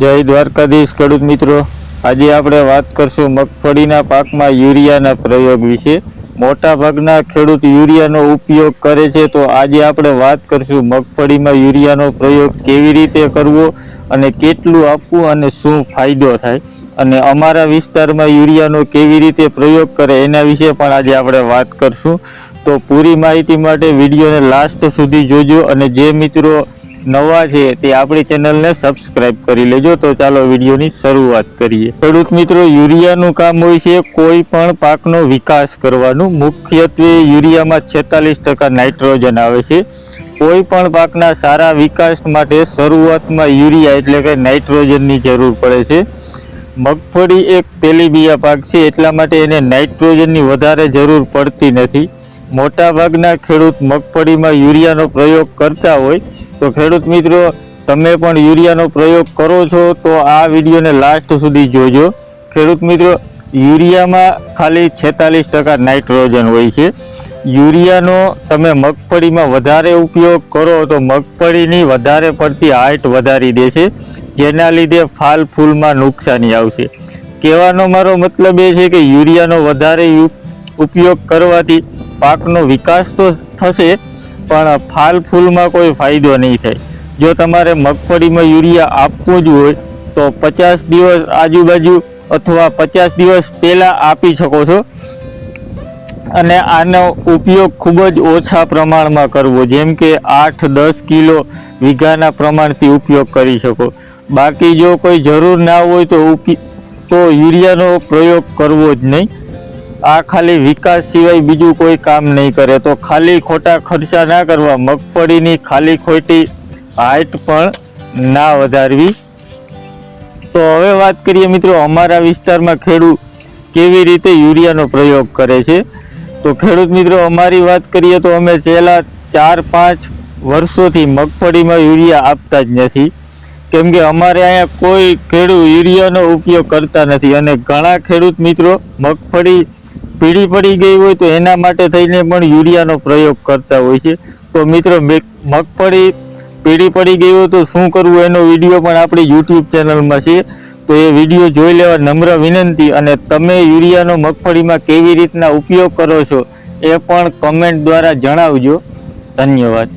જય દ્વારકાધીશ, ખેડૂત મિત્રો. આજે આપણે વાત કરશું મગફળીના પાકમાં યુરિયાના પ્રયોગ વિશે. મોટા ભાગના ખેડૂત યુરિયાનો ઉપયોગ કરે છે, તો આજે આપણે વાત કરશું મગફળીમાં યુરિયાનો પ્રયોગ કેવી રીતે કરવો અને કેટલું આપવું અને શું ફાયદો થાય. અને અમારા વિસ્તારમાં યુરિયાનો કેવી રીતે પ્રયોગ કરે એના વિશે પણ આજે આપણે વાત કરશું. તો પૂરી માહિતી માટે વિડીયોને લાસ્ટ સુધી જોજો અને જે મિત્રો નવા છે તે આપણી ચેનલને સબસ્ક્રાઇબ કરી લેજો. તો ચાલો વિડીયોની શરૂઆત કરીએ. ખેડૂત મિત્રો, યુરિયાનું કામ હોય છે કોઈ પણ પાકનો વિકાસ કરવાનું. મુખ્યત્વે યુરિયામાં છેતાલીસ ટકા નાઇટ્રોજન આવે છે. કોઈ પણ પાકના સારા વિકાસ માટે શરૂઆતમાં યુરિયા એટલે કે નાઇટ્રોજનની જરૂર પડે છે. મગફળી એક તેલીબિયા પાક છે, એટલા માટે એને નાઇટ્રોજનની વધારે જરૂર પડતી નથી. મોટાભાગના ખેડૂત મગફળીમાં યુરિયાનો પ્રયોગ કરતા હોય તો ખેડૂત મિત્રો, તમે પણ યુરિયાનો પ્રયોગ કરો છો, તો આ વિડીયોને લાસ્ટ સુધી જોજો. ખેડૂત મિત્રો, યુરિયામાં ખાલી છેતાલીસ ટકા નાઇટ્રોજન હોય છે. યુરિયાનો તમે મગફળીમાં વધારે ઉપયોગ કરો, તો મગફળીની વધારે પડતી હાઇટ વધારી દેશે જેના લીધે ફાલ ફૂલમાં નુકસાની આવશે. કહેવાનો મારો મતલબ એ છે કે યુરિયાનો વધારે ઉપયોગ કરવાથી પાકનો વિકાસ તો થશે પણ ફાલ ફૂલમાં કોઈ ફાયદો નહીં થાય. જો તમારે મગફળીમાં યુરિયા આપવું જ હોય, તો પચાસ દિવસ આજુબાજુ અથવા પચાસ દિવસ પહેલાં આપી શકો છો. અને આનો ઉપયોગ ખૂબ જ ઓછા પ્રમાણમાં કરવો, જેમ કે આઠ દસ કિલો વીઘાના પ્રમાણથી ઉપયોગ કરી શકો. બાકી જો કોઈ જરૂર ના હોય તો ઉપ તો યુરિયાનો પ્રયોગ કરવો જ નહીં. આ ખાલી વિકાસ સિવાય બીજું કોઈ કામ નહીં કરે. તો ખાલી ખોટા ખર્ચા ના કરવા, મગફળીની ખાલી ખોટી હાઇટ પણ ના વધારવી. તો હવે વાત કરીએ મિત્રો, અમારા વિસ્તારમાં ખેડૂત કેવી રીતે યુરિયાનો પ્રયોગ કરે છે? તો ખેડૂત મિત્રો, અમારી વાત કરીએ તો અમે છેલ્લા ચાર, પાંચ વર્ષોથી મગફળીમાં યુરિયા આપતા જ નથી. કેમ કે અમારે અહીંયા કોઈ ખેડૂત યુરિયાનો ઉપયોગ કરતા નથી. અને ઘણા ખેડૂત મિત્રો મગફળી પીળી પડી ગઈ હોય તો એના માટે થઈને પણ યુરિયાનો પ્રયોગ કરતા હોય છે. તો મિત્રો મગફળી પીળી પડી ગઈ હોય તો શું કરવું એનો વીડિયો પણ આપણી યુટ્યુબ ચેનલમાં છે. તો એ વીડિયો જોઈ લેવા નમ્ર વિનંતી અને તમે યુરિયાનો મગફળીમાં કેવી રીતના ઉપયોગ કરો છો એ પણ કમેન્ટ દ્વારા જણાવજો. ધન્યવાદ.